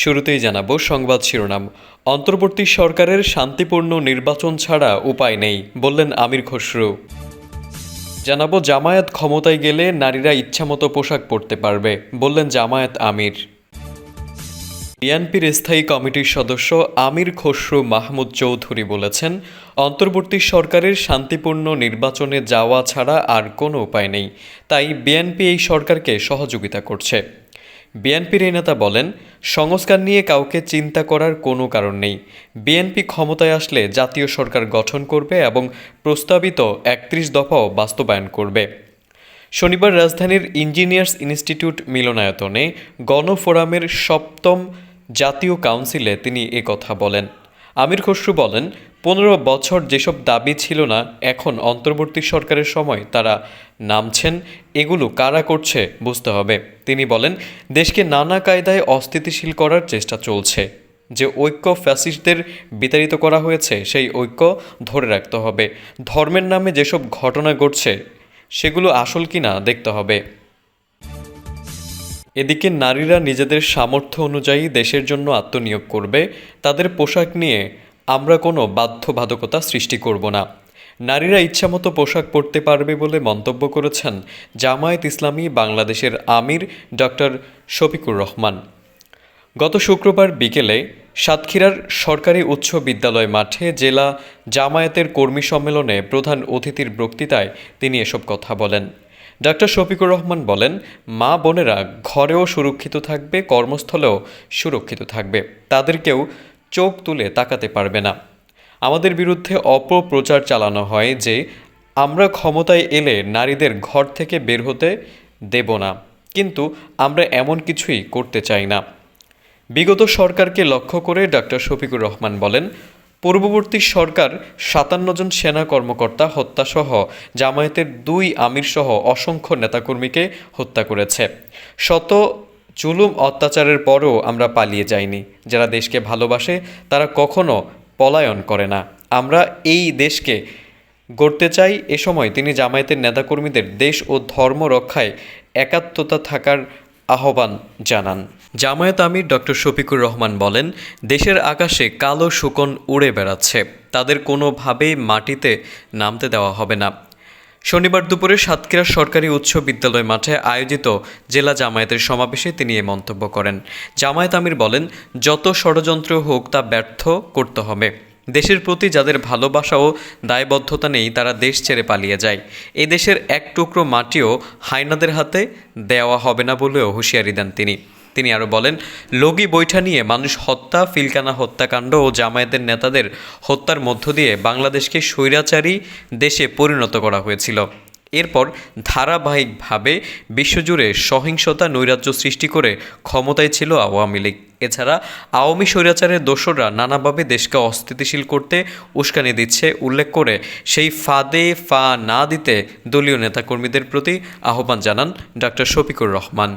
শুরুতেই জানাব সংবাদ শিরোনাম। অন্তর্বর্তী সরকারের শান্তিপূর্ণ নির্বাচন ছাড়া উপায় নেই, বললেন আমির খসরু। জানাব জামায়াত ক্ষমতায় গেলে নারীরা ইচ্ছামতো পোশাক পরতে পারবে, বললেন জামায়াত আমির। বিএনপির স্থায়ী কমিটির সদস্য আমির খসরু মাহমুদ চৌধুরী বলেছেন, অন্তর্বর্তী সরকারের শান্তিপূর্ণ নির্বাচনে যাওয়া ছাড়া আর কোনো উপায় নেই, তাই বিএনপি এই সরকারকে সহযোগিতা করছে। বিএনপির এই নেতা বলেন সংস্কার নিয়ে কাউকে চিন্তা করার কোনো কারণ নেই। বিএনপি ক্ষমতায় আসলে জাতীয় সরকার গঠন করবে এবং প্রস্তাবিত একত্রিশ দফাও বাস্তবায়ন করবে। শনিবার রাজধানীর ইঞ্জিনিয়ার্স ইনস্টিটিউট মিলনায়তনে গণফোরামের সপ্তম জাতীয় কাউন্সিলে তিনি কথা বলেন। আমির খসরু বলেন পনেরো বছর যেসব দাবি ছিল না, এখন অন্তর্বর্তী সরকারের সময় তারা নামছেন, এগুলো কারা করছে বুঝতে হবে। তিনি বলেন, দেশকে নানা কায়দায় অস্থিতিশীল করার চেষ্টা চলছে। যে ঐক্য ফ্যাসিস্টদের বিতাড়িত করা হয়েছে, সেই ঐক্য ধরে রাখতে হবে। ধর্মের নামে যেসব ঘটনা ঘটছে, সেগুলো আসল কিনা দেখতে হবে। এদিকে নারীরা নিজেদের সামর্থ্য অনুযায়ী দেশের জন্য আত্মনিয়োগ করবে, তাদের পোশাক নিয়ে আমরা কোনো বাধ্যবাধকতা সৃষ্টি করব না। নারীরা ইচ্ছামতো পোশাক পরতে পারবে বলে মন্তব্য করেছেন জামায়াত ইসলামী বাংলাদেশের আমির ডক্টর শফিকুর রহমান। গত শুক্রবার বিকেলে সাতক্ষীরার সরকারি উচ্চ বিদ্যালয় মাঠে জেলা জামায়াতের কর্মী সম্মেলনে প্রধান অতিথির বক্তৃতায় তিনি এসব কথা বলেন। ডক্টর শফিকুর রহমান বলেন, মা বোনেরা ঘরেও সুরক্ষিত থাকবে, কর্মস্থলেও সুরক্ষিত থাকবে। তাদেরকেও চোখ তুলে তাকাতে পারবে না। আমাদের বিরুদ্ধে অপপ্রচার চালানো হয় যে, আমরা ক্ষমতায় এলে নারীদের ঘর থেকে বের হতে দেব না। কিন্তু আমরা এমন কিছুই করতে চাই না। বিগত সরকারকে লক্ষ্য করে ডক্টর শফিকুর রহমান বলেন, পূর্ববর্তী সরকার সাতান্ন জন সেনা কর্মকর্তা হত্যাসহ জামায়াতের দুই আমিরসহ অসংখ্য নেতাকর্মীকে হত্যা করেছে। শত জুলুম অত্যাচারের পরও আমরা পালিয়ে যাইনি। যারা দেশকে ভালোবাসে, তারা কখনো পলায়ন করে না। আমরা এই দেশকে গড়তে চাই এ সময় তিনি জামায়াতের নেতাকর্মীদের দেশ ও ধর্ম রক্ষায় একাত্মতা থাকার আহ্বান জানান। জামায়াত আমির ডক্টর শফিকুর রহমান বলেন, দেশের আকাশে কালো শুকন উড়ে বেড়াচ্ছে। তাদের কোনোভাবেই মাটিতে নামতে দেওয়া হবে না। শনিবার দুপুরে সাতক্ষীরা সরকারি উচ্চ বিদ্যালয় মাঠে আয়োজিত জেলা জামায়াতের সমাবেশে তিনি এ মন্তব্য করেন। জামায়াত আমির বলেন, যত ষড়যন্ত্র হোক তা ব্যর্থ করতে হবে। দেশের প্রতি যাদের ভালোবাসা ও দায়বদ্ধতা নেই, তারা দেশ ছেড়ে পালিয়ে যায়। এই দেশের এক টুকরো মাটিও হাইনাদের হাতে দেওয়া হবে না বলেও হুঁশিয়ারি দেন তিনি। তিনি আরও বলেন, লগি বৈঠা নিয়ে মানুষ হত্যা, ফিলকানা হত্যাকাণ্ড ও জামায়াতের নেতাদের হত্যার মধ্য দিয়ে বাংলাদেশকে স্বৈরাচারী দেশে পরিণত করা হয়েছিল। এরপর ধারাবাহিকভাবে বিশ্বজুড়ে সহিংসতা, নৈরাজ্য সৃষ্টি করে ক্ষমতায় ছিল আওয়ামী লীগ। এছাড়া আওয়ামী স্বৈরাচারের দোসররা নানাভাবে দেশকে অস্থিতিশীল করতে উস্কানি দিচ্ছে, উল্লেখ করে সেই ফাঁদে ফা না দিতে দলীয় নেতাকর্মীদের প্রতি আহ্বান জানান ডক্টর শফিকুর রহমান।